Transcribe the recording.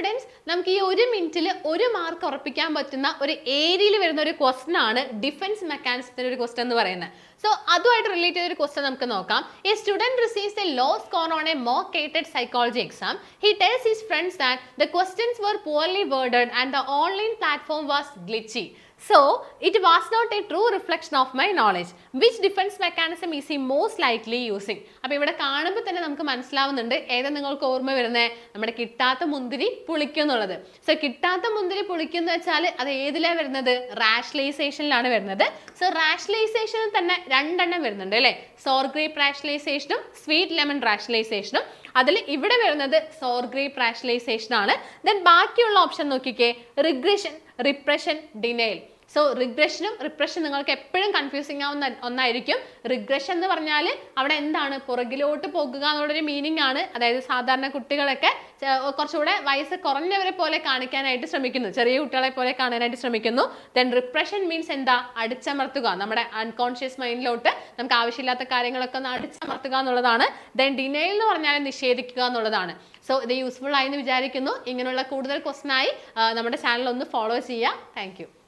Students നമുക്ക് ഈ ഒരു മിനിറ്റിൽ ഒരു മാർക്ക് ഉറപ്പിക്കാൻ പറ്റുന്ന ഒരു ഏരിയയിൽ വരുന്ന ഒരു ക്വസ്റ്റൻ ആണ് ഡിഫൻസ് മെക്കാനിസത്തിന്റെ ഒരു ക്വസ്റ്റൻ എന്ന് പറയുന്നത്. സോ അതുമായിട്ട് റിലേറ്റ് ചെയ്ത ഒരു ക്വസ്റ്റൻ നമുക്ക് നോക്കാം. A student receives a low score on a mock കേറ്റഡ് psychology exam he tells his friends that the questions were poorly worded and the online platform was glitchy so it was not a true reflection of my knowledge which defence mechanism is he most likely using അപ്പോൾ ഇവിടെ കാണുമ്പോൾ തന്നെ നമുക്ക് മനസ്സിലാവുന്നുണ്ട് ഏതാ നിങ്ങൾക്ക് ഓർമ്മ വരുന്നത് നമ്മുടെ കിട്ടാത്ത മുന്തിരി പുളിക്കും എന്നുള്ളത്. സോ കിട്ടാത്ത മുന്തിരി പുളിക്കും എന്ന് വെച്ചാൽ അത് ഏതിലാണ് വരുന്നത്? റാഷണലൈസേഷനിലാണ് വരുന്നത്. സോ റാഷണലൈസേഷനിൽ തന്നെ രണ്ടെണ്ണം വരുന്നുണ്ട് അല്ലേ? സോർ ഗ്രേപ്പ് റാഷണലൈസേഷനും സ്വീറ്റ് ലെമൺ റാഷണലൈസേഷനും അതിൽ ഇവിടെ വരുന്നത് സോർ ഗ്രേപ്പ് റാഷണലൈസേഷൻ ആണ്. ദെൻ ബാക്കിയുള്ള ഓപ്ഷൻ നോക്കിക്കേ. റിഗ്രഷൻ റിപ്രഷൻ ഡിനയൽ സോ റിഗ്രഷനും റിപ്രഷനും നിങ്ങൾക്ക് എപ്പോഴും കൺഫ്യൂസിങ് ആവുന്ന ഒന്നായിരിക്കും. റിഗ്രഷൻ എന്ന് പറഞ്ഞാൽ അവിടെ എന്താണ്? പുറകിലോട്ട് പോകുക എന്നുള്ളൊരു മീനിങ് ആണ്. അതായത് സാധാരണ കുട്ടികളൊക്കെ കുറച്ചുകൂടെ വയസ്സ് കുറഞ്ഞവരെ പോലെ കാണിക്കാനായിട്ട് ശ്രമിക്കുന്നു. ചെറിയ കുട്ടികളെ പോലെ കാണാനായിട്ട് ശ്രമിക്കുന്നു. ദെൻ റിപ്രഷൻ മീൻസ് എന്താ? അടിച്ചമർത്തുക. നമ്മുടെ അൺകോൺഷ്യസ് മൈൻഡിലോട്ട് നമുക്ക് ആവശ്യമില്ലാത്ത കാര്യങ്ങളൊക്കെ ഒന്ന് അടിച്ചമർത്തുക എന്നുള്ളതാണ്. ദെൻ ഡിനയൽ എന്ന് പറഞ്ഞാൽ നിഷേധിക്കുക എന്നുള്ളതാണ്. സോ ഇത് യൂസ്ഫുൾ ആയി എന്ന് വിചാരിക്കുന്നു. ഇങ്ങനെയുള്ള കൂടുതൽ ക്വസ്റ്റനായി നമ്മുടെ ചാനൽ ഒന്ന് ഫോളോ ചെയ്യുക. താങ്ക്